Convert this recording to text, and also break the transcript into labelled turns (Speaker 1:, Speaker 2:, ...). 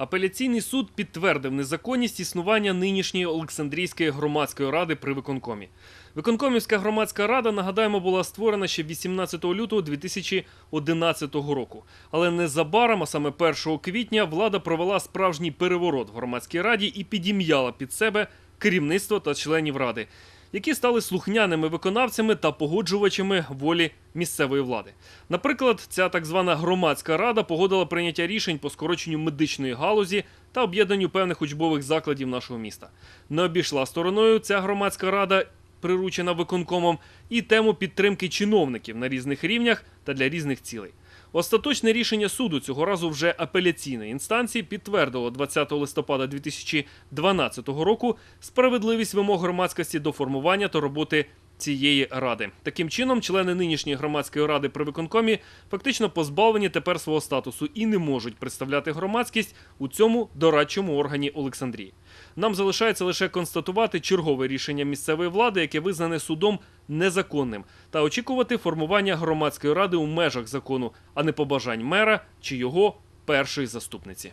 Speaker 1: Апеляційний суд підтвердив незаконність існування нинішньої Олександрійської громадської ради при виконкомі. Виконкомівська громадська рада, нагадаємо, була створена ще 18 лютого 2011 року. Але незабаром, а саме 1 квітня, влада провела справжній переворот в громадській раді і підім'яла під себе керівництво та членів ради, які стали слухняними виконавцями та погоджувачами волі місцевої влади. Наприклад, ця так звана громадська рада погодила прийняття рішень по скороченню медичної галузі та об'єднанню певних учбових закладів нашого міста. Не обійшла стороною ця громадська рада, приручена виконкомом, і тему підтримки чиновників на різних рівнях та для різних цілей. Остаточне рішення суду цього разу вже апеляційної інстанції підтвердило 20 листопада 2012 року справедливість вимог громадськості до формування та роботи цієї ради. Таким чином, члени нинішньої громадської ради при виконкомі фактично позбавлені тепер свого статусу і не можуть представляти громадськість у цьому дорадчому органі Олександрії. Нам залишається лише констатувати чергове рішення місцевої влади, яке визнане судом незаконним, та очікувати формування громадської ради у межах закону, а не побажань мера чи його першої заступниці.